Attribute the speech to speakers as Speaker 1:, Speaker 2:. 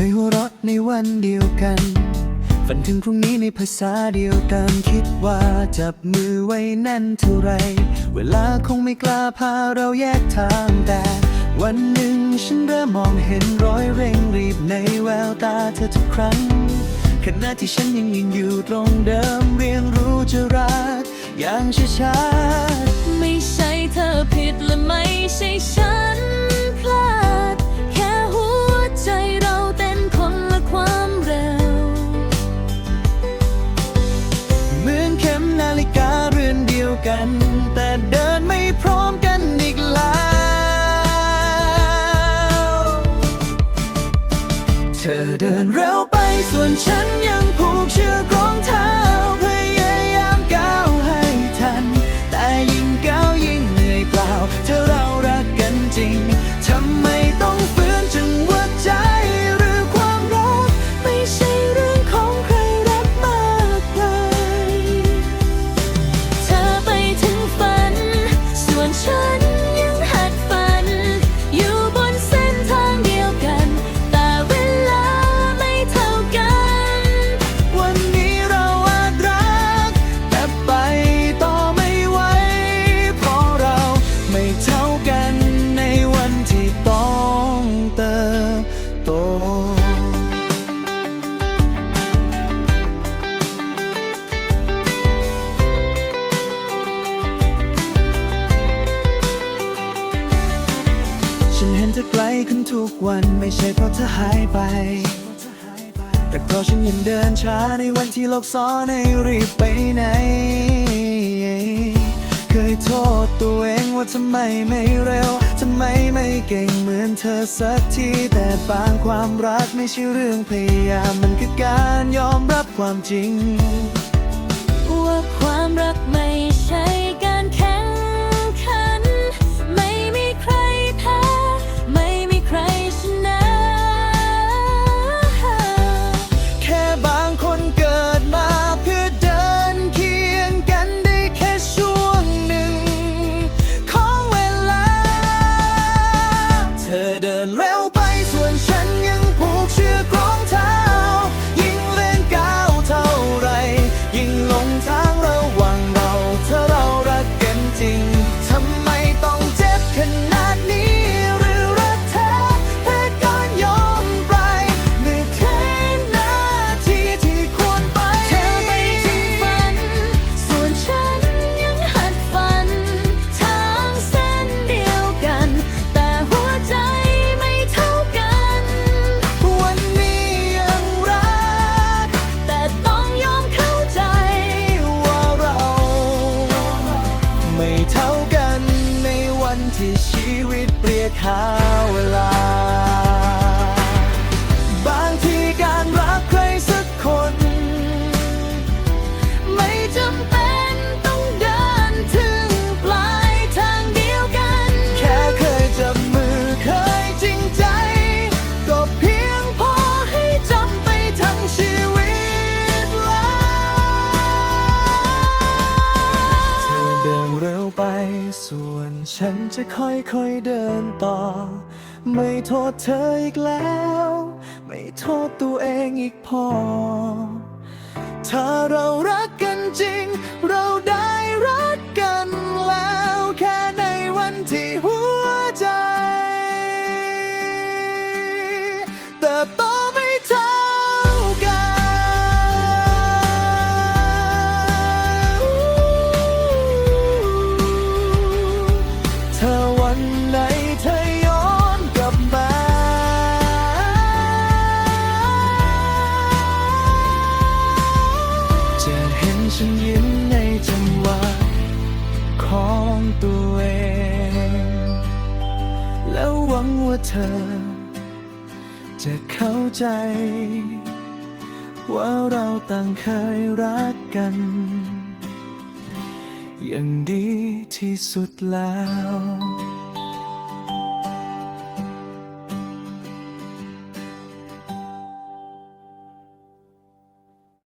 Speaker 1: เคยหัวันเดียวกัน ฝันถึงพรุ่งนี้ในภาษาเดียวกันคิดว่าจับมือไว้แน่นเท่าไร เวลาคงไม่กล้าพาเราแยกทางแต่ วันหนึ่งฉันเริ่มมองเห็นรอยเร่งรีบในแววตาเธอทุกครั้งขณะที่ฉันยังยืนอยู่ตรงเดิมเรียนรู้จะรักอย่างช้าๆ
Speaker 2: ไม่ใช่เธอผิดและไม่ใช่ฉัน
Speaker 1: กัน แต่เดินไม่พร้อมกันอีกแล้ว เธอเดินเร็วไปส่วนฉันยังผูกเชือกรองเท้า
Speaker 2: ฉันเห็
Speaker 1: นเธอไกลขึ้นทุกวันไม่ใช่เพราะเธอหายไป แต่เพราะฉันยังเดินช้าในวันที่โลกซ้อนให้รีบไปไหน เคยโทษตัวเองว่าทำไมไม่เร็วทำไมไม่เก่งเหมือนเธอสักที แต่บางความรักไม่ใช่เรื่องพยายามมันคือการยอมรับความจริง
Speaker 2: ว่าความรักไม่ใช่การแข่ง
Speaker 1: เธอเดินเร็ว หาเวลา ฉันจะค่อยๆเดินต่อ ไม่โทษเธออีกแล้ว ไม่โทษตัวเองอีกพอ ถ้าเรารักกันจริง เราได้รัก จังหวะของตัวเอง แล้วหวังว่าเธอ จะเข้าใจ ว่าเราต่างเคยรักกัน อย่างดีที่สุดแล้ว